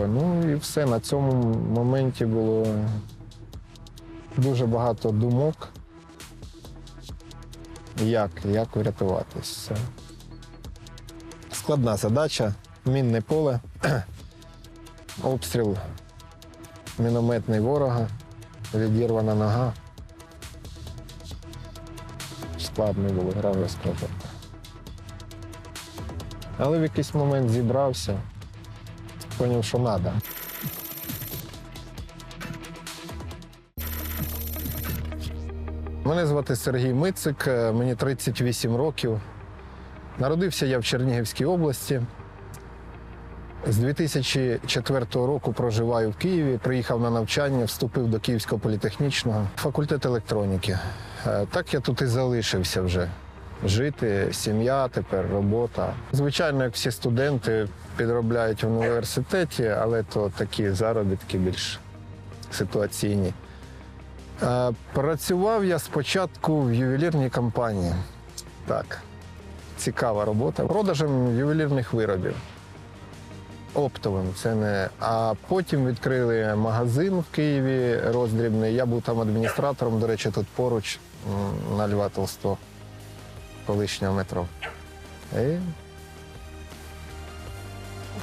Ну і все. На цьому моменті було дуже багато думок. Як, як врятуватись? Все. Складна задача, мінне поле, обстріл мінометний ворога, відірвана нога. Складно було, грав розкладати. Але в якийсь момент зібрався, зрозумів, що треба. Мене звати Сергій Мицик, е, мені 38 років. Народився я в Чернігівській області. З 2004 року проживаю в Києві, приїхав на навчання, вступив до Київського політехнічного факультет електроніки. Е, Так я тут і залишився вже. Жити, сім'я тепер, робота. Звичайно, як всі студенти підробляють в університеті, але то такі заробітки більш ситуаційні. Е, Працював я спочатку в ювелірній компанії. Так, цікава робота. Продажем ювелірних виробів. Оптовим, це не. А потім відкрили магазин в Києві роздрібний. Я був там адміністратором, до речі, тут поруч на Льва Толсто, колишнього метро. І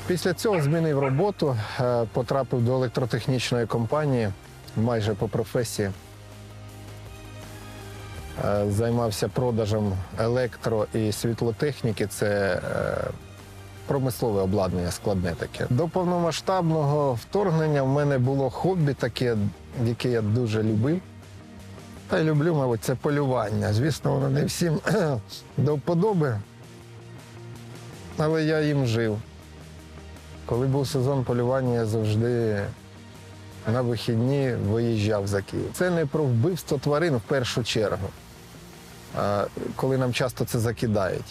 Після цього змінив роботу, е, потрапив до електротехнічної компанії майже по професії. Е, Займався продажем електро і світлотехніки. Це е, промислове обладнання складне таке. До повномасштабного вторгнення в мене було хобі таке, яке я дуже любив. Та й люблю, мабуть, це полювання. Звісно, воно не всім до вподоби, але я їм жив. Коли був сезон полювання, я завжди на вихідні виїжджав за Київ. Це не про вбивство тварин в першу чергу, коли нам часто це закидають.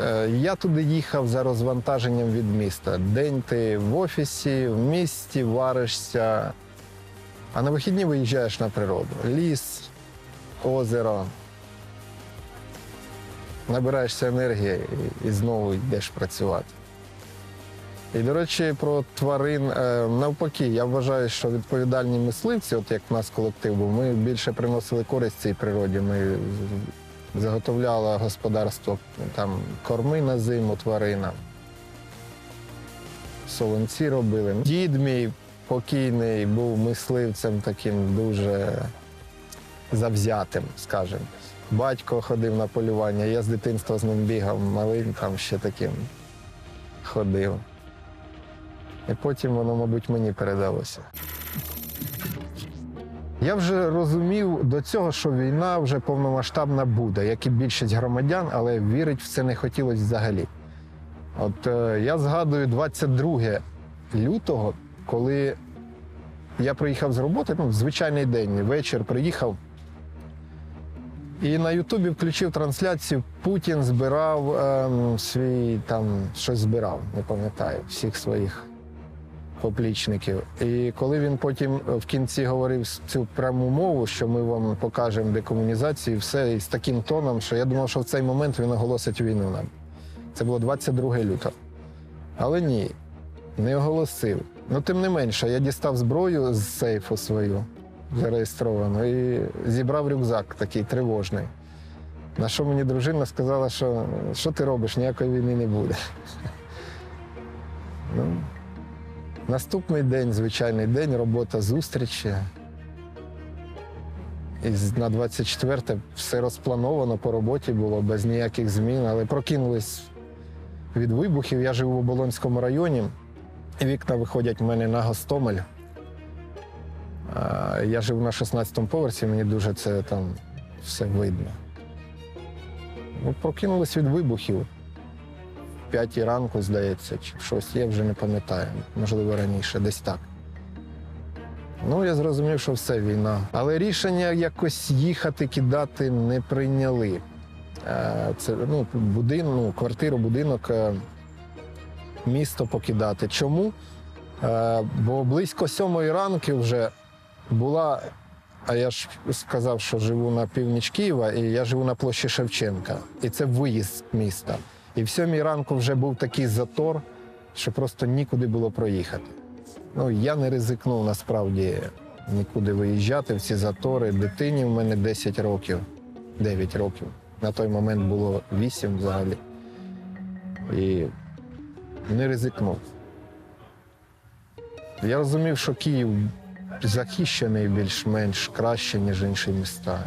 Е, Я туди їхав за розвантаженням від міста. День ти в офісі, в місті варишся, а на вихідні виїжджаєш на природу. Ліс, озеро. Набираєшся енергії і, знову йдеш працювати. І, до речі, про тварин е, навпаки, я вважаю, що відповідальні мисливці, от як в нас колектив був, ми більше приносили користь цій природі. Ми заготовляли господарство там корми на зиму тваринам. Солонці робили. Дід мій покійний був мисливцем таким дуже завзятим, скажімо. Батько ходив на полювання, я з дитинства з ним бігав малим, там ще таким ходив. І потім воно, мабуть, мені передалося. Я вже розумів до цього, що війна вже повномасштабна буде, як і більшість громадян, але вірити в це не хотілося взагалі. От е, я згадую 22 лютого, коли я приїхав з роботи, ну, звичайний день, вечір приїхав. І на Ютубі включив трансляцію. Путін збирав ем, свій там щось збирав, не пам'ятаю, всіх своїх поплічників. І коли він потім в кінці говорив цю пряму мову, що ми вам покажемо декомунізацію, все і з таким тоном, що я думав, що в цей момент він оголосить війну нам. Це було 22 лютого. Але ні, не оголосив. Ну, тим не менше, я дістав зброю з сейфу свою зареєстровану і зібрав рюкзак такий тривожний. На що мені дружина сказала, що що ти робиш, ніякої війни не буде. Ну, Наступний день, звичайний день, робота зустрічі. І на 24 все розплановано по роботі було без ніяких змін, але прокинулись від вибухів. Я живу в Оболонському районі, вікна виходять в мене на Гостомель. Я живу на 16-му поверсі, мені дуже це там все видно. Ну, прокинулись від вибухів. В п'ятій ранку, здається, чи шостій, я вже не пам'ятаю, можливо, раніше, десь так. Ну, я зрозумів, що все війна. Але рішення якось їхати, кидати не прийняли. Е, Це ну, будин, ну, квартиру, будинок, е, місто покидати. Чому? Е, Бо близько сьомої ранки вже була. А я ж сказав, що живу на північ Києва, і я живу на площі Шевченка. І це виїзд міста. І в сьомій ранку вже був такий затор що просто нікуди було проїхати. Ну, я не ризикнув насправді нікуди виїжджати в ці затори. Дитині в мене 10 років, 9 років. На той момент було 8 взагалі. І не ризикнув. Я розумів, що Київ захищений більш-менш краще, ніж інші міста.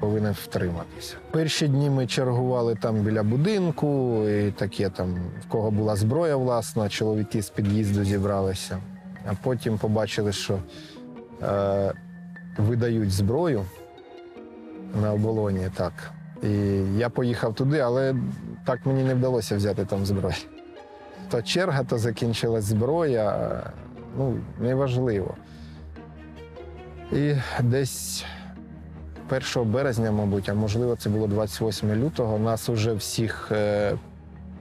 Повинен втриматися. Перші дні ми чергували там біля будинку, і таке там, в кого була зброя власна, чоловіки з під'їзду зібралися. А потім побачили, що е, видають зброю на оболоні. Так. І я поїхав туди, але так мені не вдалося взяти там зброю. То черга, то закінчилась зброя. Ну, неважливо. І десь 1 березня, мабуть, а можливо, це було 28 лютого, нас уже всіх е,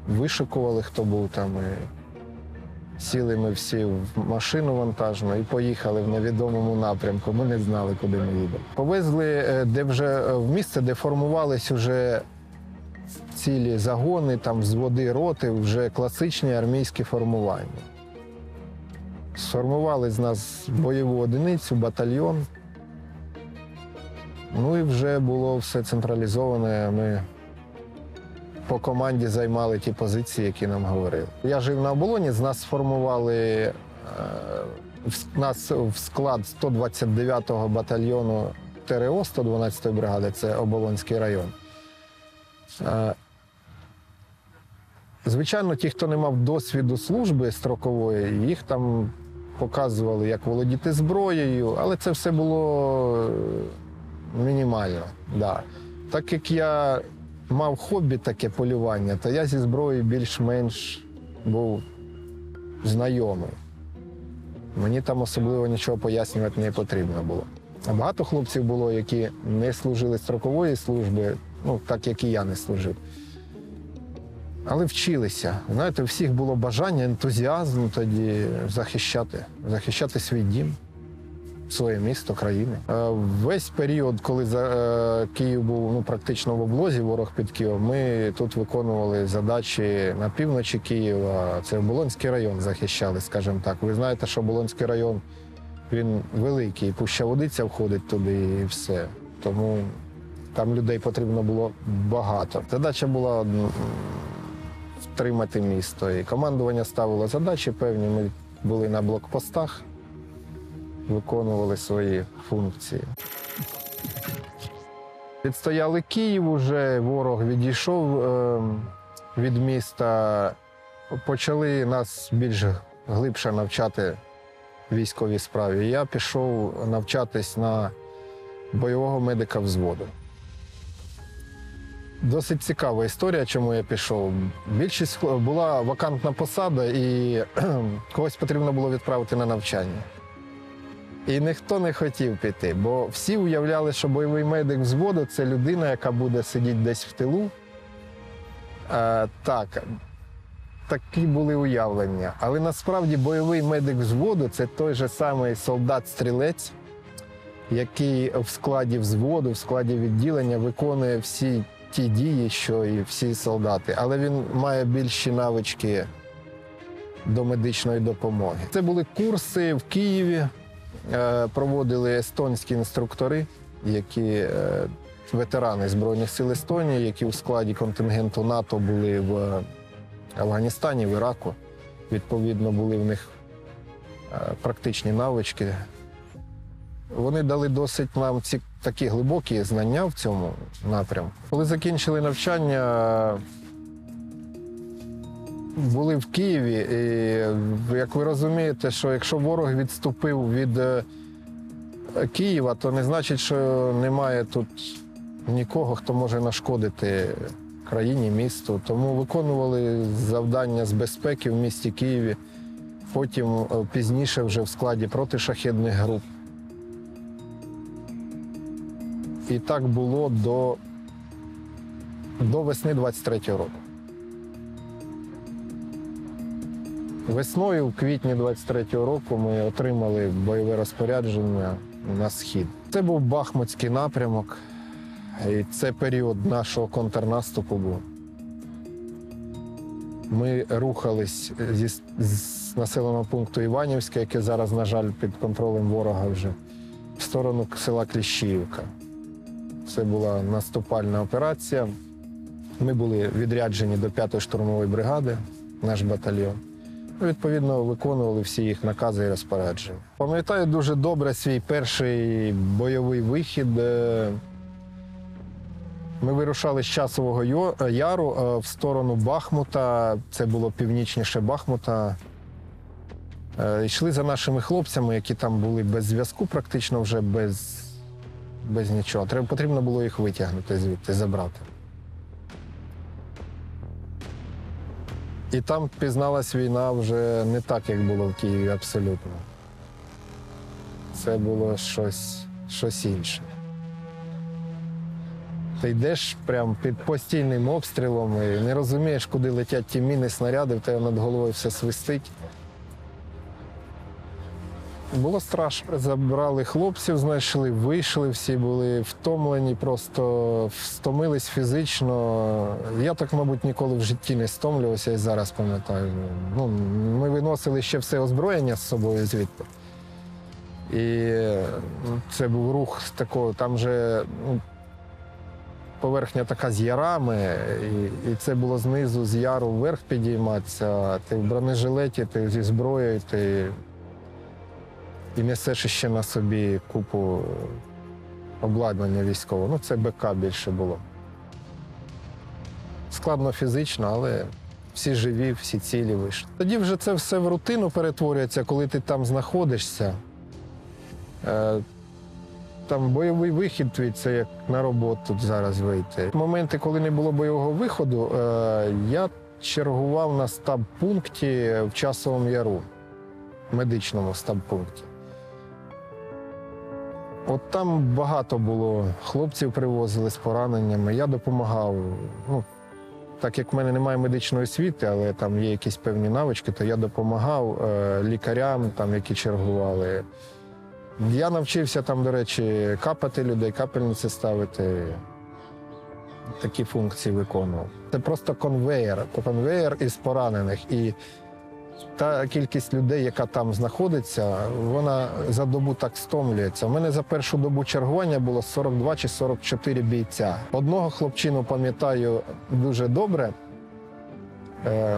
вишикували, хто був там. І сіли ми всі в машину вантажну і поїхали в невідомому напрямку. Ми не знали, куди ми їдемо. Повезли, е, де вже е, в місце, де формувались уже цілі загони, там з води роти, вже класичні армійські формування. Сформували з нас бойову одиницю, батальйон. Ну і вже було все централізоване. Ми по команді займали ті позиції, які нам говорили. Я жив на оболоні, з нас сформували е, нас в склад 129-го батальйону ТРО 112-ї бригади, це Оболонський район. Звичайно, ті, хто не мав досвіду служби строкової, їх там показували, як володіти зброєю, але це все було е, мінімально. Да. Так як я мав хобі таке полювання, то я зі зброєю більш-менш був знайомий. Мені там особливо нічого пояснювати не потрібно було. Багато хлопців було, які не служили строкової служби, ну так як і я не служив. Але вчилися. Знаєте, у всіх було бажання, ентузіазм тоді захищати, захищати свій дім, своє місто, країну. Е, Весь період, коли е, Київ був ну, практично в облозі, ворог під Києвом, ми тут виконували задачі на півночі Києва. Це Оболонський район захищали, скажімо так. Ви знаєте, що Оболонський район він великий, Пуща Водиця входить туди і все. Тому там людей потрібно було багато. Задача була втримати місто. І командування ставило задачі певні. Ми були на блокпостах, виконували свої функції. Відстояли Київ уже, ворог відійшов е, від міста. Почали нас більш глибше навчати військовій справі. Я пішов навчатись на бойового медика взводу. Досить цікава історія, чому я пішов. Більшість була вакантна посада, і когось потрібно було відправити на навчання. І ніхто не хотів піти, бо всі уявляли, що бойовий медик взводу це людина, яка буде сидіти десь в тилу. Е, так, такі були уявлення. Але насправді бойовий медик взводу це той же самий солдат-стрілець, який в складі взводу, в складі відділення виконує всі ті дії, що і всі солдати, але він має більші навички до медичної допомоги. Це були курси в Києві, е, проводили естонські інструктори, які е, ветерани Збройних сил Естонії, які у складі контингенту НАТО були в Афганістані, в Іраку. Відповідно, були в них е, практичні навички. Вони дали досить нам ці такі глибокі знання в цьому напрямку. Коли закінчили навчання, були в Києві, і як ви розумієте, що якщо ворог відступив від е, Києва, то не значить, що немає тут нікого, хто може нашкодити країні, місту. Тому виконували завдання з безпеки в місті Києві. Потім е, пізніше вже в складі протишахедних груп. І так було до, до весни 23-го року. Весною, в квітні 23-го року, ми отримали бойове розпорядження на схід. Це був Бахмутський напрямок, і це період нашого контрнаступу був. Ми рухались зі з населеного пункту Іванівське, яке зараз, на жаль, під контролем ворога вже, в сторону села Кліщіївка. Це була наступальна операція. Ми були відряджені до 5-ї штурмової бригади, наш батальйон. Ну, Відповідно, виконували всі їх накази і розпорядження. Пам'ятаю дуже добре свій перший бойовий вихід. Е, Ми вирушали з часового яру е, в сторону Бахмута. Це було північніше Бахмута. Е, Йшли за нашими хлопцями, які там були без зв'язку, практично вже без, без нічого. Треба потрібно було їх витягнути звідти, забрати. І там пізналась війна вже не так, як було в Києві, абсолютно. Це було щось, щось інше. Ти йдеш прямо під постійним обстрілом і не розумієш, куди летять ті міни, снаряди, в тебе над головою все свистить. Було страшно. Забрали хлопців, знайшли, вийшли, всі були втомлені, просто стомились фізично. Я так, мабуть, ніколи в житті не стомлювався і зараз пам'ятаю. Ну, ми виносили ще все озброєння з собою звідти. І ну, це був рух такого, там же ну, поверхня така з ярами, і, і це було знизу з яру вверх підійматися. Ти в бронежилеті, ти зі зброєю, ти і несеш ще на собі купу обладнання військового. Ну, це БК більше було. Складно фізично, але всі живі, всі цілі вийшли. Тоді вже це все в рутину перетворюється, коли ти там знаходишся. Е, Там бойовий вихід твій це як на роботу зараз вийти. Моменти, коли не було бойового виходу, е, я чергував на стаб-пункті в часовому яру, медичному стаб-пункті. От там багато було хлопців привозили з пораненнями. Я допомагав. Ну, так як в мене немає медичної освіти, але там є якісь певні навички, то я допомагав е, лікарям, там, які чергували. Я навчився там, до речі, капати людей, капельниці ставити. Такі функції виконував. Це просто конвеєр, конвеєр із поранених. І та кількість людей, яка там знаходиться, вона за добу так стомлюється. У мене за першу добу чергування було 42 чи 44 бійця. Одного хлопчину пам'ятаю дуже добре. Е,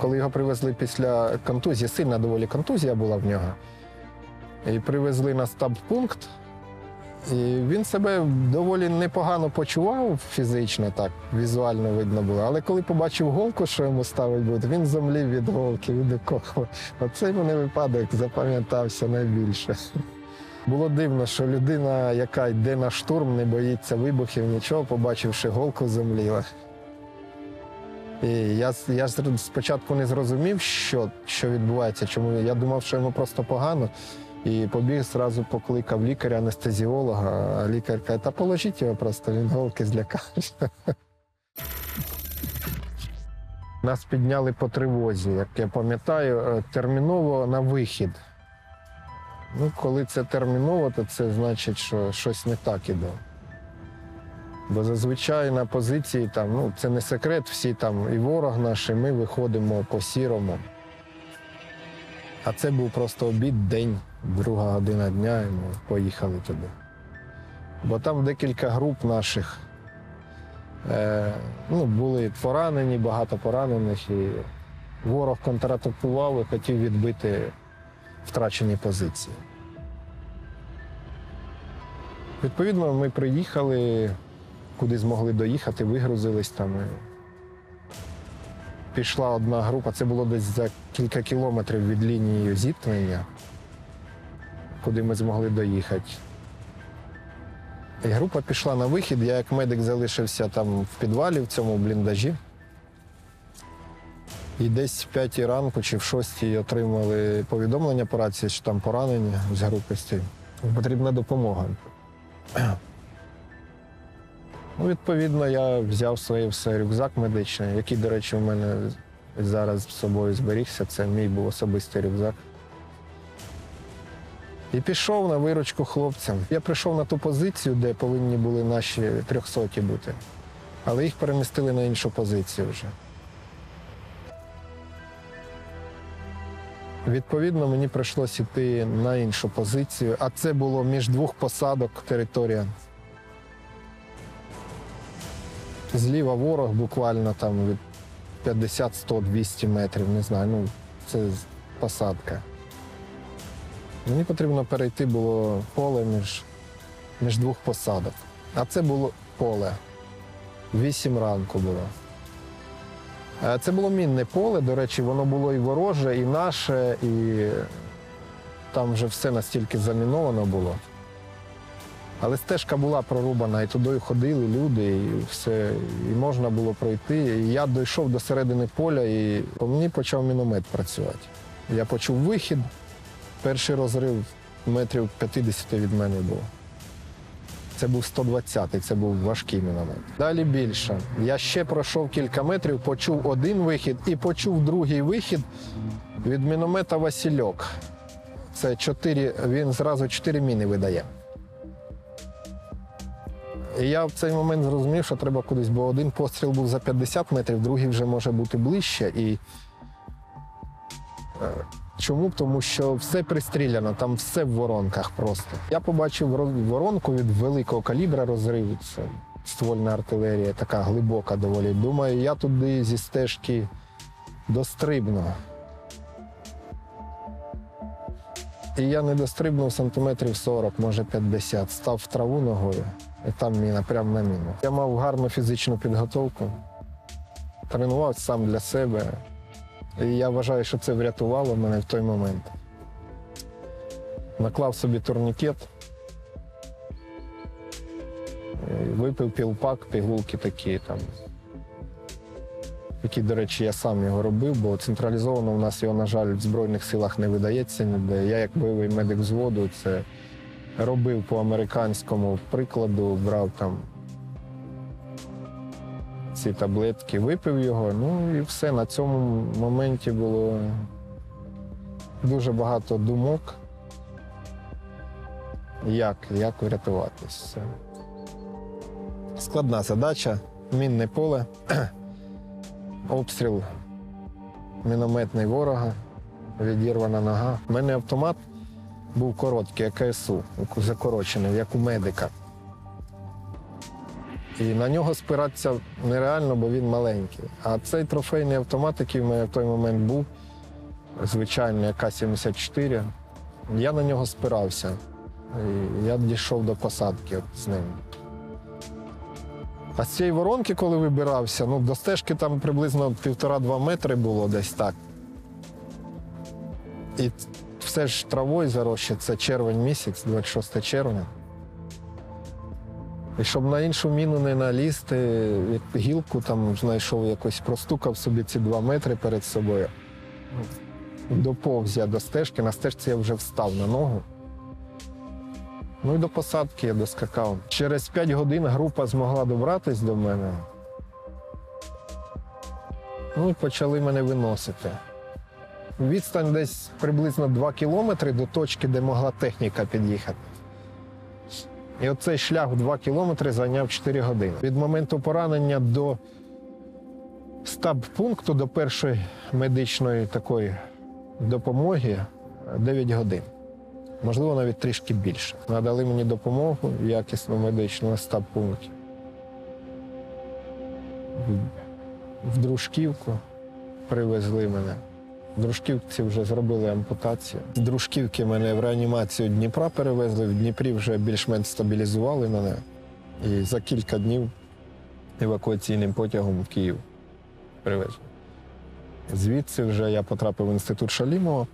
Коли його привезли після контузії, сильна доволі контузія була в нього. І привезли на стаб-пункт. І він себе доволі непогано почував фізично, так, візуально видно було. Але коли побачив голку, що йому ставить буде, він зомлів від голки, від окопу. Оцей мене випадок запам'ятався найбільше. Було дивно, що людина, яка йде на штурм, не боїться вибухів, нічого, побачивши голку, зомліла. І я, я спочатку не зрозумів, що, що відбувається, чому я думав, що йому просто погано. І побіг, зразу покликав лікаря, анестезіолога, а лікар каже, та положіть його просто, він голки злякався. Нас підняли по тривозі, як я пам'ятаю, е, терміново на вихід. Ну, коли це терміново, то це значить, що щось не так іде. Бо зазвичай на позиції там, ну, це не секрет, всі там і ворог наш, і ми виходимо по сірому. А це був просто обід, день, друга година дня, і ми поїхали туди. Бо там декілька груп наших е, ну, були поранені, багато поранених, і ворог контратакував і хотів відбити втрачені позиції. Відповідно, ми приїхали, куди змогли доїхати, вигрузились там. Пішла одна група, це було десь за кілька кілометрів від лінії зіткнення, куди ми змогли доїхати. І група пішла на вихід, я як медик залишився там в підвалі, в цьому бліндажі. І десь в п'ятій ранку чи в шостій отримали повідомлення по рації, що там поранені з групи стій. Потрібна допомога. Ну, Відповідно, я взяв своє все рюкзак медичний, який, до речі, в мене зараз з собою зберігся. Це мій був особистий рюкзак. І пішов на виручку хлопцям. Я прийшов на ту позицію, де повинні були наші трьохсоті бути, але їх перемістили на іншу позицію вже. Відповідно, мені прийшлося йти на іншу позицію, а це було між двох посадок територія. Зліва ворог буквально там від 50, 100, 200 метрів, не знаю, ну це посадка. Мені потрібно перейти було поле між, між двох посадок. А це було поле. Вісім ранку було. Е, Це було мінне поле, до речі, воно було і вороже, і наше, і там вже все настільки заміновано було. Але стежка була прорубана, і туди ходили люди, і все, і можна було пройти. І я дійшов до середини поля, і по мені почав міномет працювати. Я почув вихід, перший розрив метрів 50 від мене було. Це був 120-й, це був важкий міномет. Далі більше. Я ще пройшов кілька метрів, почув один вихід і почув другий вихід від міномета Васильок. Це чотири, він зразу чотири міни видає. І я в цей момент зрозумів, що треба кудись, бо один постріл був за 50 метрів, другий вже може бути ближче. І е, чому? Тому що все пристріляно, там все в воронках просто. Я побачив воронку від великого калібра розриву. Це ствольна артилерія, така глибока доволі. Думаю, я туди зі стежки дострибну. І я не дострибнув сантиметрів 40, може 50. Став в траву ногою, і там міна, прямо на міну. Я мав гарну фізичну підготовку, тренувався сам для себе. І я вважаю, що це врятувало мене в той момент. Наклав собі турнікет, випив пілпак, пігулки такі там. Які, до речі, я сам його робив, бо централізовано у нас його, на жаль, в Збройних силах не видається ніде. Я, як бойовий медик взводу, це робив по американському прикладу, брав там ці таблетки, випив його, ну і все. На цьому моменті було дуже багато думок. Як, як врятуватись. Все. Складна задача, мінне поле, обстріл мінометний ворога, відірвана нога. У мене автомат був короткий, як КСУ, закорочений, як у медика. І на нього спиратися нереально, бо він маленький. А цей трофейний автомат, який в мене в той момент був, звичайний АК-74, я на нього спирався. І я дійшов до посадки от з ним. А з цієї воронки, коли вибирався, ну, до стежки там приблизно півтора-два метри було десь так. І все ж травою заросше, це червень місяць, 26 червня. І щоб на іншу міну не налізти, як гілку там знайшов якось, простукав собі ці два метри перед собою. Доповз я до стежки, на стежці я вже встав на ногу. Ну і до посадки я доскакав. Через 5 годин група змогла добратись до мене. Ну і почали мене виносити. Відстань десь приблизно 2 кілометри до точки, де могла техніка під'їхати. І оцей шлях в 2 кілометри зайняв 4 години. Від моменту поранення до стаб-пункту, до першої медичної такої допомоги 9 годин. Можливо, навіть трішки більше. Надали мені допомогу якісну медичну на стаб-пункті. В- В Дружківку привезли мене. В Дружківці вже зробили ампутацію. З Дружківки мене в реанімацію Дніпра перевезли. В Дніпрі вже більш-менш стабілізували мене. І за кілька днів евакуаційним потягом в Київ привезли. Звідси вже я потрапив в інститут Шалімова.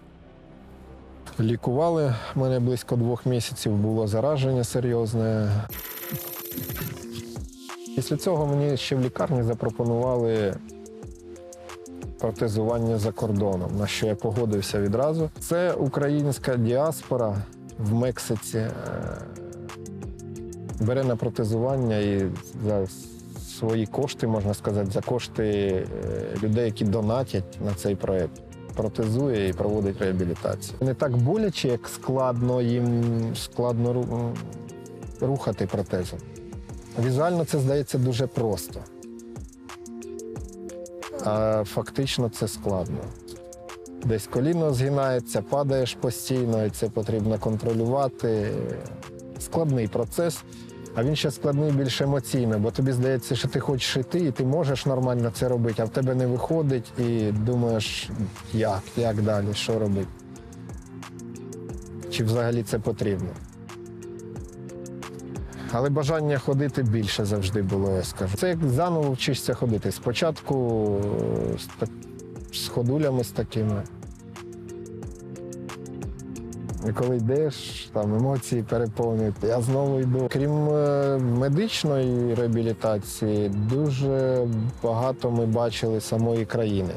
Лікували мене близько двох місяців, було зараження серйозне. Після цього мені ще в лікарні запропонували протезування за кордоном, на що я погодився відразу. Це українська діаспора в Мексиці е, бере на протезування і за свої кошти, можна сказати, за кошти е, людей, які донатять на цей проект. Протезує і проводить реабілітацію. Не так боляче, як складно їм складно рухати протезом. Візуально це здається дуже просто. А фактично це складно. десь коліно згинається, падаєш постійно, і це потрібно контролювати. Складний процес. А він ще складний більш емоційно, бо тобі здається, що ти хочеш йти, і ти можеш нормально це робити, а в тебе не виходить, і думаєш, як, як далі, що робити. Чи взагалі це потрібно. Але бажання ходити більше завжди було, я скажу. Це як заново вчишся ходити. Спочатку е, з ходулями з такими. Коли йдеш, там емоції переповнюють, я знову йду. Крім е, медичної реабілітації, дуже багато ми бачили самої країни.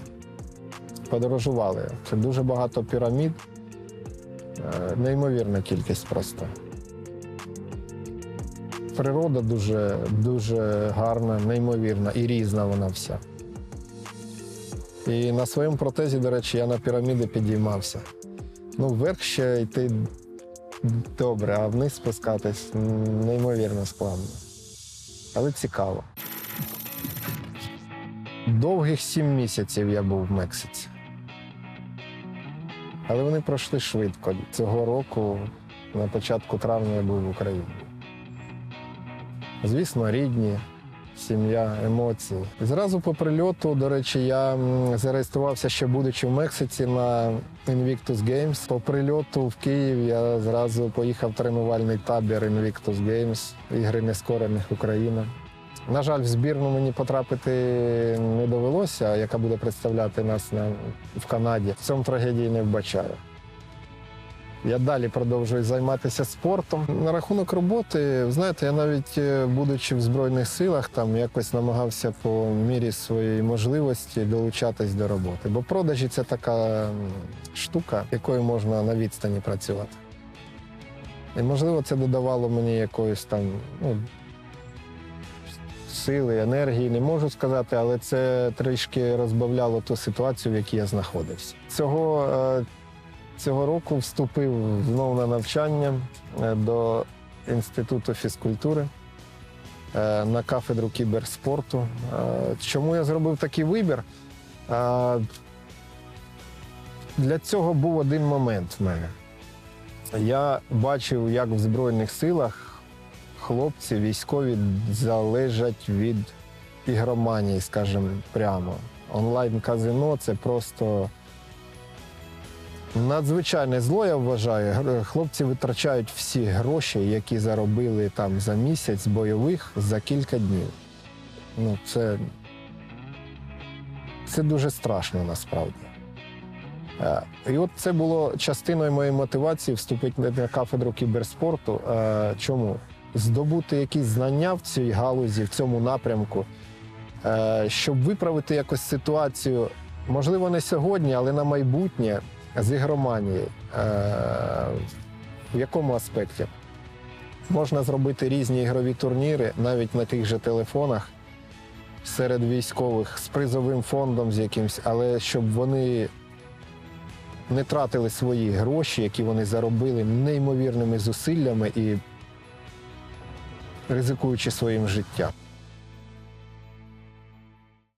Подорожували. Це дуже багато пірамід, Е, неймовірна кількість просто. Природа дуже, дуже гарна, неймовірна і різна вона вся. І на своєму протезі, до речі, я на піраміди підіймався. Ну, вверх ще йти добре, а вниз спускатись неймовірно складно. Але цікаво. Довгих сім місяців я був в Мексиці. Але вони пройшли швидко. Цього року, на початку травня, я був в Україні. Звісно, рідні, сім'я, емоції. Зразу по прильоту, до речі, я зареєструвався ще будучи в Мексиці на Invictus Games. По прильоту в Київ я зразу поїхав в тренувальний табір Invictus Games, ігри нескорених Україна. На жаль, в збірну мені потрапити не довелося, яка буде представляти нас на, в Канаді. В цьому трагедії не вбачаю. Я далі продовжую займатися спортом. На рахунок роботи, знаєте, я навіть е, будучи в Збройних силах, там якось намагався по мірі своєї можливості долучатись до роботи. Бо продажі це така штука, якою можна на відстані працювати. І можливо, це додавало мені якоїсь там ну, сили, енергії, не можу сказати, але це трішки розбавляло ту ситуацію, в якій я знаходився. Цього е, Цього року вступив знову на навчання е, до Інституту фізкультури е, на кафедру кіберспорту. Е, Чому я зробив такий вибір? Для цього був один момент в мене. Я бачив, як в Збройних силах хлопці військові залежать від ігроманії, скажімо прямо. Онлайн-казино це просто. Надзвичайне зло, я вважаю. Хлопці витрачають всі гроші, які заробили там за місяць бойових за кілька днів. Ну, це, це дуже страшно насправді. Е, І от це було частиною моєї мотивації вступити на кафедру кіберспорту. Е, Чому? Здобути якісь знання в цій галузі, в цьому напрямку, е, щоб виправити якось ситуацію, можливо, не сьогодні, але на майбутнє з ігроманією. Е, В якому аспекті? Можна зробити різні ігрові турніри навіть на тих же телефонах серед військових з призовим фондом з якимсь, але щоб вони не тратили свої гроші, які вони заробили неймовірними зусиллями і ризикуючи своїм життям.